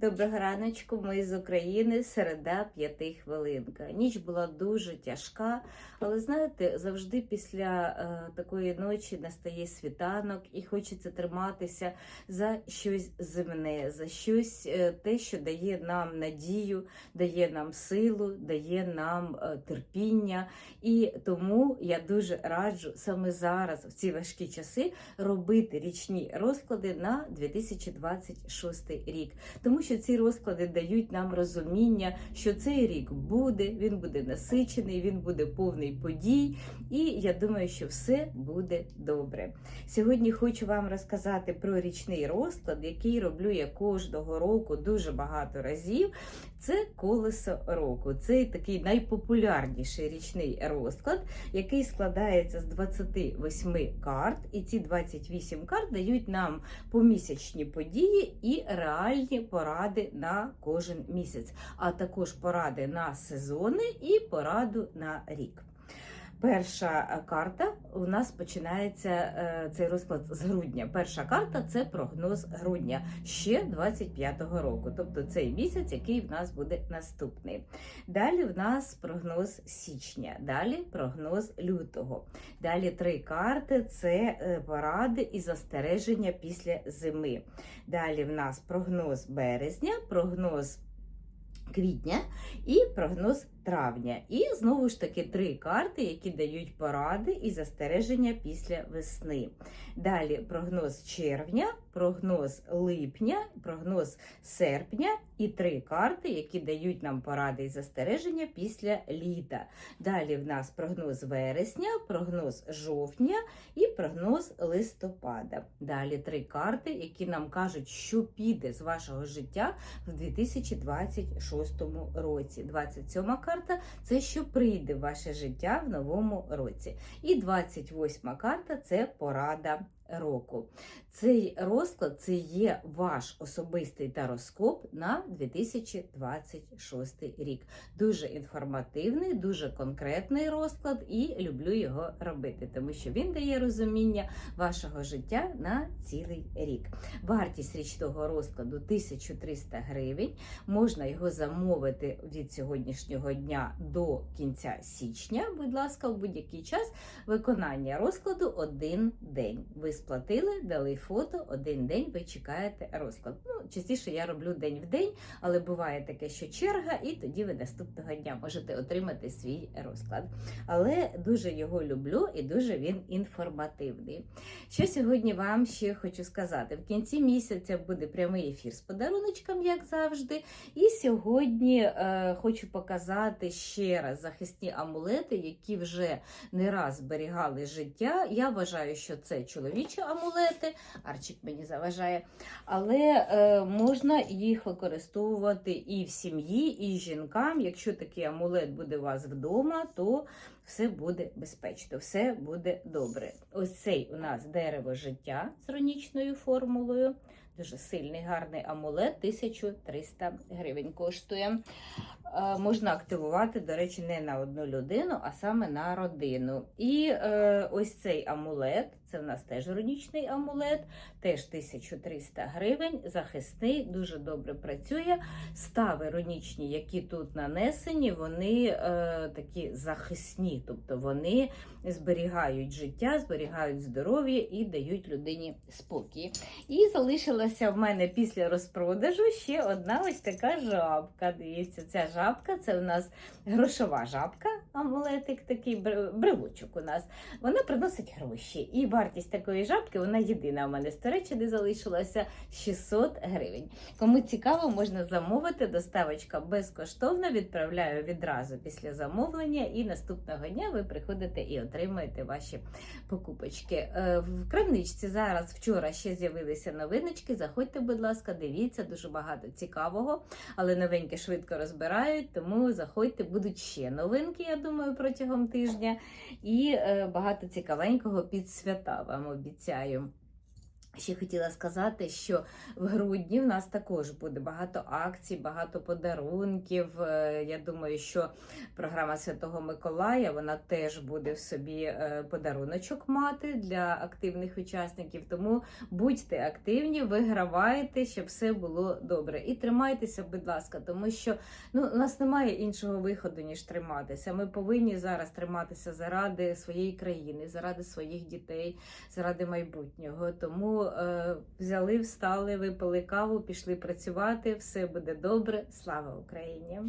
Доброго раночку, ми з України, середа п'яти хвилинка. Ніч була дуже тяжка, але знаєте, завжди після е, такої ночі настає світанок і хочеться триматися за щось земне, за щось е, те, що дає нам надію, дає нам силу, дає нам е, терпіння. І тому я дуже раджу саме зараз, в ці важкі часи, робити річні розклади на 2026 рік. Тому що ці розклади дають нам розуміння, що цей рік буде, він буде насичений, він буде повний подій, і я думаю, що все буде добре. Сьогодні хочу вам розказати про річний розклад, який роблю я кожного року дуже багато разів. Це колесо року. Це такий найпопулярніший річний розклад, який складається з 28 карт, і ці 28 карт дають нам помісячні події і реальні поради на кожен місяць, а також поради на сезони і пораду на рік. Перша карта у нас починається е, цей розклад з грудня. Перша карта це прогноз грудня ще 25-го року, тобто цей місяць, який в нас буде наступний. Далі в нас прогноз січня, далі прогноз лютого. Далі три карти це е, поради і застереження після зими. Далі в нас прогноз березня, прогноз квітня і прогноз травня. І знову ж таки три карти, які дають поради і застереження після весни. Далі прогноз червня, прогноз липня, прогноз серпня і три карти, які дають нам поради і застереження після літа. Далі в нас прогноз вересня, прогноз жовтня і прогноз листопада. Далі три карти, які нам кажуть, що піде з вашого життя в 2026 році. 27 карта це що прийде в ваше життя в новому році. І 28 карта це порада року. Цей розклад це є ваш особистий тароскоп на 2026 рік. Дуже інформативний, дуже конкретний розклад, і люблю його робити, тому що він дає розуміння вашого життя на цілий рік. Вартість річного розкладу 1300 гривень. Можна його замовити від сьогоднішнього дня до кінця січня. Будь ласка, в будь-який час виконання розкладу один день. Ви сплатили, дали фото, один день ви чекаєте розклад. Ну, частіше я роблю день в день, але буває таке, що черга, і тоді ви наступного дня можете отримати свій розклад. Але дуже його люблю і дуже він інформативний. Що сьогодні вам ще хочу сказати? В кінці місяця буде прямий ефір з подаруночком, як завжди. І сьогодні е, хочу показати ще раз захисні амулети, які вже не раз зберігали життя. Я вважаю, що це чоловічі амулети, Арчик мені заважає, але е, можна їх використовувати і в сім'ї, і жінкам. Якщо такий амулет буде у вас вдома, то все буде безпечно, все буде добре. Ось цей у нас дерево життя з ронічною формулою. Дуже сильний, гарний амулет, 1300 гривень коштує. Е, можна активувати, до речі, не на одну людину, а саме на родину. І е, ось цей амулет, це в нас теж ронічний амулет, теж 1300 гривень, захисний, дуже добре працює. Стави ронічні, які тут нанесені, вони е, такі захисні, тобто вони зберігають життя, зберігають здоров'я і дають людині спокій. І залишилася в мене після розпродажу ще одна ось така жабка. Дивіться, ця жабка це у нас грошова жабка, амулетик, такий брелочок у нас. Вона приносить гроші. І вартість такої жабки, вона єдина у мене з Туреччини залишилася 600 гривень. Кому цікаво, можна замовити. Доставочка безкоштовна. Відправляю відразу після замовлення, і наступного дня ви приходите і отримуєте ваші покупочки. Е, В крамничці зараз вчора ще з'явилися новиночки. Заходьте, будь ласка, дивіться, дуже багато цікавого, але новинки швидко розбирають, тому заходьте, будуть ще новинки, я думаю, протягом тижня. І е, багато цікавенького під свята вам обіцяю. Ще хотіла сказати, що в грудні в нас також буде багато акцій, багато подарунків. Е, Я думаю, що програма Святого Миколая вона теж буде в собі е, подаруночок мати для активних учасників. Тому будьте активні, вигравайте, щоб все було добре. І тримайтеся, будь ласка, тому що ну, у нас немає іншого виходу, ніж триматися. Ми повинні зараз триматися заради своєї країни, заради своїх дітей, заради майбутнього. Тому е, взяли, встали, випили каву, пішли працювати. Все буде добре. Слава Україні!